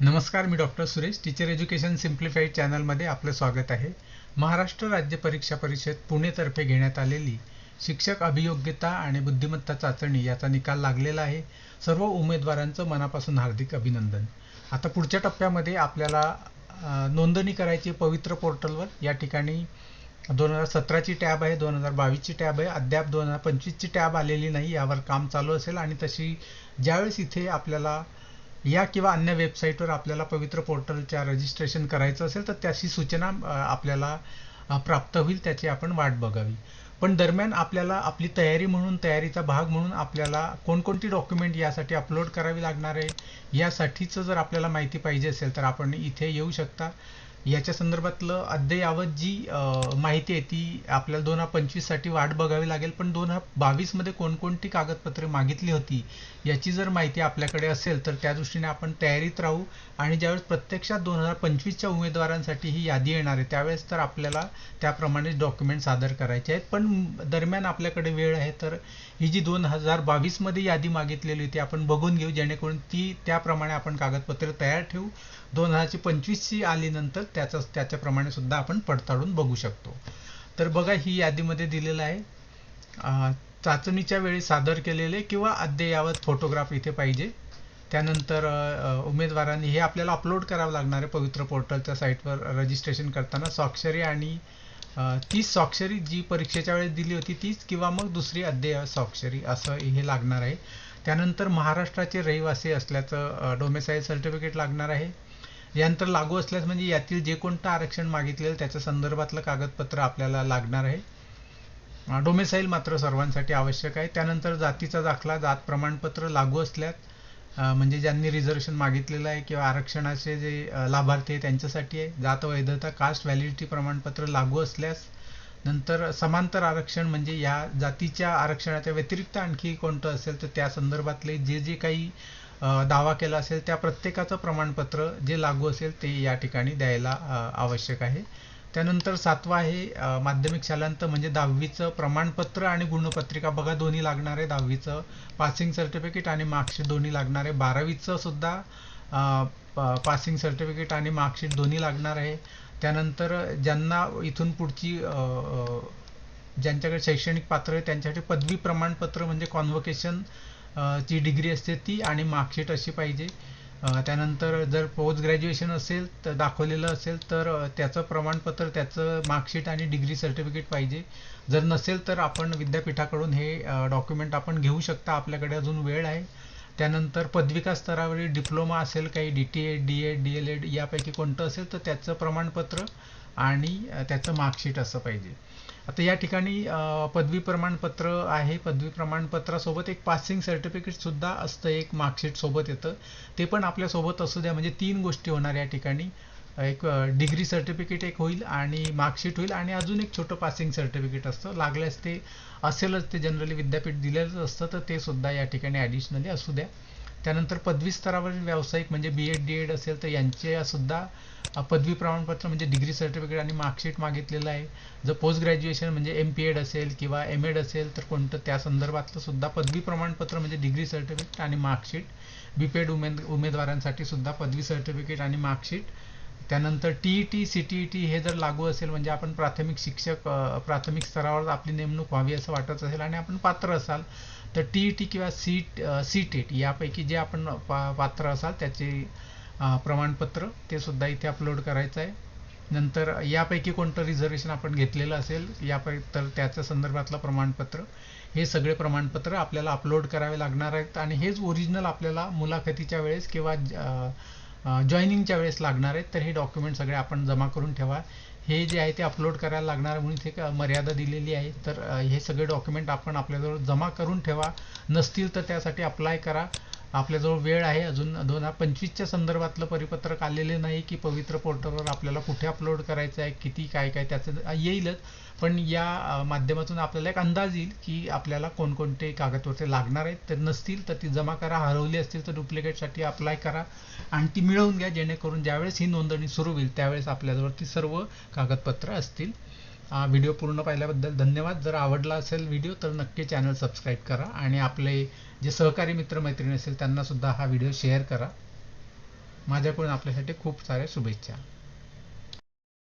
नमस्कार मी doctor Suresh. Teacher education simplified चॅनलमध्ये आपलं स्वागत आहे. महाराष्ट्र राज्य परीक्षा परिषद पुणेतर्फे घेण्यात आलेली शिक्षक अभियोग्यता आणि बुद्धिमत्ता चाचणी याचा निकाल लागलेला आहे. सर्व उमेदवारांचं मनापासून हार्दिक अभिनंदन. आता पुढच्या टप्प्यामध्ये आपल्याला नोंदणी करायची पवित्र पोर्टलवर. या ठिकाणी दोन हजार सतराची टॅब आहे दोन हजार बावीसची टॅब आहे. अद्याप दोन हजार पंचवीसची टॅब आलेली नाही यावर काम चालू असेल. आणि तशी ज्यावेळेस इथे आपल्याला या किंवा अन्य वेबसाईटवर आपल्याला पवित्र पोर्टलच्या रजिस्ट्रेशन करायचं असेल तर त्याची सूचना आपल्याला प्राप्त होईल त्याची आपण वाट बघावी. पण दरम्यान आपल्याला आपली तयारी म्हणून तयारीचा भाग म्हणून आपल्याला कोणकोणती डॉक्युमेंट यासाठी अपलोड करावी लागणार आहे यासाठीचं जर आपल्याला माहिती पाहिजे असेल तर आपण इथे येऊ शकता. याच्या संदर्भातलं अद्ययावत जी माहिती आहे ती आपल्याला दोन हजार पंचवीससाठी वाट बघावी लागेल. पण दोन हजार बावीसमध्ये कोणकोणती कागदपत्रे मागितली होती याची जर माहिती आपल्याकडे असेल तर त्या दृष्टीने आपण तयारीत राहू. आणि ज्यावेळेस प्रत्यक्षात दोन हजार पंचवीसच्या उमेदवारांसाठी ही यादी येणार आहे त्यावेळेस तर आपल्याला त्याप्रमाणे डॉक्युमेंट सादर करायचे आहेत. पण दरम्यान आपल्याकडे वेळ आहे तर ही जी दोन हजार बावीसमध्ये यादी मागितलेली होती आपण बघून घेऊ. जेणेकरून ती त्याप्रमाणे आपण कागदपत्रे तयार ठेवू. दोन हजारची पंचवीसची आली नंतर त्याचं त्याच्याप्रमाणे सुद्धा आपण पडताळून बघू शकतो. तर बघा ही यादीमध्ये दिलेलं आहे. चाचणीच्या वेळी सादर केलेले किंवा अद्ययावत फोटोग्राफ इथे पाहिजे. त्यानंतर उमेदवारांनी हे आपल्याला अपलोड करावं लागणार आहे पवित्र पोर्टलच्या साईटवर रजिस्ट्रेशन करताना. स्वाक्षरी आणि तीच स्वाक्षरी जी परीक्षेच्या वेळेस दिली होती तीच किंवा मग दुसरी अद्ययावत स्वाक्षरी असं हे लागणार आहे. त्यानंतर महाराष्ट्राचे रहिवासी असल्याचं डोमेसाईल सर्टिफिकेट लागणार आहे. यंत्र लागू असल्यास म्हणजे यातील जे कोणतं आरक्षण मागितलेलं त्याच्या संदर्भातलं कागदपत्र आपल्याला लागणार आहे. डोमेसाईल मात्र सर्वांसाठी आवश्यक आहे. त्यानंतर जातीचा दाखला जात प्रमाणपत्र लागू असल्यास म्हणजे ज्यांनी रिझर्वेशन मागितलेलं आहे किंवा आरक्षणाचे जे लाभार्थी आहे त्यांच्यासाठी आहे. जात वैधता कास्ट व्हॅलिडिटी प्रमाणपत्र लागू असल्यास नंतर समांतर आरक्षण म्हणजे या जातीच्या आरक्षणाच्या व्यतिरिक्त आणखी कोणतं असेल तर त्या संदर्भातले जे जे काही दावा केला असेल त्या प्रत्येकाचं प्रमाणपत्र जे लागू असेल ते या ठिकाणी द्यायला आवश्यक आहे. त्यानंतर सातवा आहे माध्यमिक शालांत म्हणजे दहावीचं प्रमाणपत्र आणि गुणपत्रिका. बघा दोन्ही लागणार आहे दहावीचं पासिंग सर्टिफिकेट आणि मार्कशीट दोन्ही लागणार आहे. बारावीचं सुद्धा प- पासिंग सर्टिफिकेट आणि मार्कशीट दोन्ही लागणार आहे. त्यानंतर ज्यांना इथून पुढची ज्यांच्याकडे शैक्षणिक पात्र आहे त्यांच्यासाठी पदवी प्रमाणपत्र म्हणजे कॉन्व्होकेशन ची डिग्री असते ती आणि मार्कशीट अशी पाहिजे. त्यानंतर जर पोस्ट ग्रॅज्युएशन असेल तर दाखवलेलं असेल तर त्याचं प्रमाणपत्र त्याचं मार्कशीट आणि डिग्री सर्टिफिकेट पाहिजे. जर नसेल तर आपण विद्यापीठाकडून हे डॉक्युमेंट आपण घेऊ शकता. आपल्याकडे अजून वेळ आहे. त्यानंतर पदविका स्तरावरील डिप्लोमा असेल काही D T Ed D Ed D El Ed यापैकी कोणतं असेल तर त्याचं प्रमाणपत्र आणि त्याचं मार्कशीट असं पाहिजे. आता या ठिकाणी पदवी प्रमाणपत्र आहे. पदवी प्रमाणपत्रासोबत एक पासिंग सर्टिफिकेट सुद्धा असतं. एक मार्कशीट सोबत येतं. ते पण आपल्यासोबत असू द्या. म्हणजे तीन गोष्टी होणार या ठिकाणी. एक डिग्री सर्टिफिकेट एक होईल आणि मार्कशीट होईल आणि अजून एक छोटं पासिंग सर्टिफिकेट असतं. लागल्यास ते असेलच. ते जनरली विद्यापीठ दिलेलंच असतं. तर ते सुद्धा या ठिकाणी ॲडिशनली असू द्या. त्यानंतर पदवी स्तरावरील व्यावसायिक म्हणजे बी एड डी एड असेल तर यांचे सुद्धा पदवी प्रमाणपत्र म्हणजे डिग्री सर्टिफिकेट आणि मार्कशीट मागितलेलं आहे. जर पोस्ट ग्रॅज्युएशन म्हणजे एम पी एड असेल किंवा एम एड असेल तर कोणतं त्या संदर्भातलं सुद्धा पदवी प्रमाणपत्र म्हणजे डिग्री सर्टिफिकेट आणि मार्कशीट बीपेड उमेद उमेदवारांसाठी सुद्धा पदवी सर्टिफिकेट आणि मार्कशीट त्यानंतर T E T C T E T हे जर लागू असेल म्हणजे आपण प्राथमिक शिक्षक प्राथमिक स्तरावर आपली नेमणूक व्हावी असं वाटत असेल आणि आपण पात्र असाल तर टी ई टी किंवा सी सी टेट यापैकी जे आपण पा पात्र असाल त्याचे प्रमाणपत्र ते सुद्धा इथे अपलोड करायचं आहे. नंतर यापैकी कोणतं रिझर्वेशन आपण घेतलेलं असेल यापैकी तर त्याच्या संदर्भातलं प्रमाणपत्र. हे सगळे प्रमाणपत्र आपल्याला अपलोड करावे लागणार आहेत आणि हेच ओरिजिनल आपल्याला मुलाखतीच्या वेळेस किंवा जॉईनिंगच्या वेळेस लागणार आहेत तर हे डॉक्युमेंट सगळे आपण जमा करून ठेवा. हे जे आहे ते अपलोड करायला लागणार म्हणून इथे मर्यादा दिलेली आहे. तर हे सगळे डॉक्युमेंट आपण आपल्याजवळ जमा करून ठेवा. नसतील तर त्यासाठी अप्लाय करा. आपल्याजवळ वेळ आहे. अजून दोन हजार पंचवीसच्या संदर्भातलं परिपत्रक आलेले नाही की पवित्र पोर्टलवर आपल्याला कुठे अपलोड करायचं आहे किती काय काय त्याचं येईलच. पण या माध्यमातून आपल्याला एक अंदाज येईल की आपल्याला कोणकोणते कागदपत्रे लागणार आहेत. तर नसतील तर ती जमा करा हरवली असतील तर डुप्लिकेटसाठी अप्लाय करा आणि ती मिळवून घ्या. जेणेकरून ज्यावेळेस ही नोंदणी सुरू होईल त्यावेळेस आपल्याजवळ ती सर्व कागदपत्र असतील. व्हिडिओ पूर्ण पाहिल्याबद्दल धन्यवाद. जर आवडला असेल व्हिडिओ तर नक्की चॅनल सबस्क्राईब करा आणि आपले जे सहकारी मित्रमैत्रिणी असेल त्यांनासुद्धा हा व्हिडिओ शेअर करा. माझ्याकडून आपल्यासाठी खूप साऱ्या शुभेच्छा.